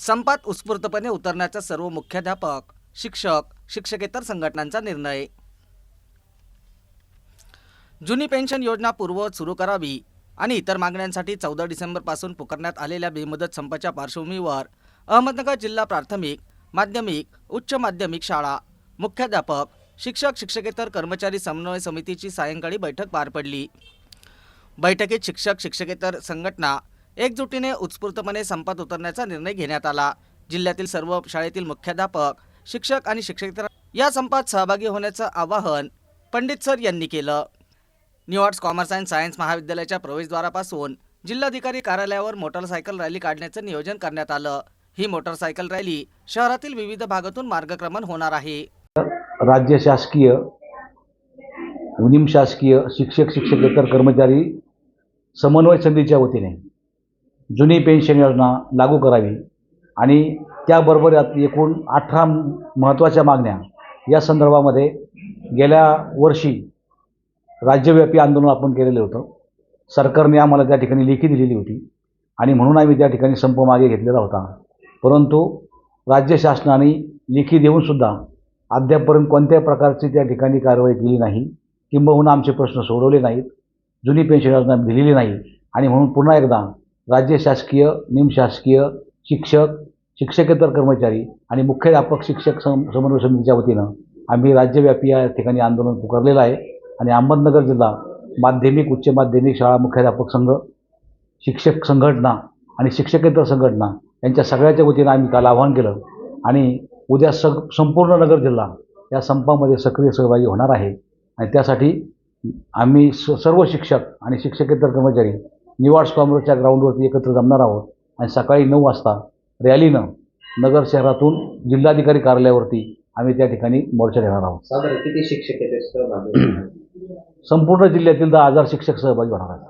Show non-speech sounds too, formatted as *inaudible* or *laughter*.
संपात उत्स्फूर्तपणे उतरण्याचा सर्व मुख्याध्यापक शिक्षक शिक्षकेतर संघटनांचा निर्णय. जुनी पेन्शन योजना पूर्ववत सुरू करावी आणि इतर मागण्यांसाठी चौदा डिसेंबरपासून पुकारण्यात आलेल्या बेमुदत संपाच्या पार्श्वभूमीवर अहमदनगर जिल्हा प्राथमिक माध्यमिक उच्च माध्यमिक शाळा मुख्याध्यापक शिक्षक शिक्षकेतर कर्मचारी समन्वय समितीची सायंकाळी बैठक पार पडली. बैठकीत शिक्षक शिक्षकेतर संघटना एकजुटीने उत्स्फूर्तपणे संपात उतरण्याचा निर्णय घेण्यात आला. जिल्ह्यातील सर्व शाळेतील मुख्याध्यापक शिक्षक आणि शिक्षकेतर या संपात सहभागी होण्याचं आवाहन पंडित सर यांनी केलं. New arts commerce and science महाविद्यालयाच्या प्रवेशद्वारापासून जिल्हाधिकारी कार्यालयावर मोटरसायकल रॅली काढण्याचं नियोजन करण्यात आलं. ही मोटरसायकल रॅली शहरातील विविध भागातून मार्गक्रमण होणार आहे. राज्य शासकीय निम शासकीय शिक्षक शिक्षकेतर कर्मचारी समन्वय समितीच्या वतीने जुनी पेन्शन योजना लागू करावी आणि त्याबरोबर यात एकूण अठरा महत्त्वाच्या मागण्या या संदर्भामध्ये गेल्या वर्षी राज्यव्यापी आंदोलन आपण केलेलं होतं. सरकारने आम्हाला त्या ठिकाणी लेखी दिलेली होती आणि म्हणून आम्ही त्या ठिकाणी संप मागे घेतलेला होता. परंतु राज्य शासनाने लेखी देऊनसुद्धा अद्यापपर्यंत कोणत्याही प्रकारची त्या ठिकाणी कारवाई केली नाही. किंबहुना आमचे प्रश्न सोडवले नाहीत. जुनी पेन्शन योजना दिलेली नाही. आणि म्हणून पुन्हा एकदा राज्य शासकीय निमशासकीय शिक्षक शिक्षकेतर कर्मचारी आणि मुख्याध्यापक शिक्षक सम समन्वय समितीच्या वतीनं आम्ही राज्यव्यापी या ठिकाणी आंदोलन पुकारलेलं आहे आणि अहमदनगर जिल्हा माध्यमिक उच्च माध्यमिक शाळा मुख्याध्यापक संघ शिक्षक संघटना आणि शिक्षकेतर संघटना यांच्या सगळ्याच्या वतीनं आम्ही काल आवाहन केलं आणि उद्या सग संपूर्ण नगर जिल्हा या संपामध्ये सक्रिय सहभागी होणार आहे. आणि त्यासाठी आम्ही स सर्व शिक्षक आणि शिक्षकेतर कर्मचारी निवाड्स कॉमर्सच्या ग्राउंडवरती एकत्र जमणार आहोत. आणि सकाळी नऊ वाजता रॅलीनं नगर शहरातून जिल्हाधिकारी कार्यालयावरती आम्ही त्या ठिकाणी मोर्चा घेणार आहोत. साधारण किती शिक्षक आहेत सहभागी? *clears throat* संपूर्ण जिल्ह्यातील दहा हजार शिक्षक सहभागी होणार आहेत.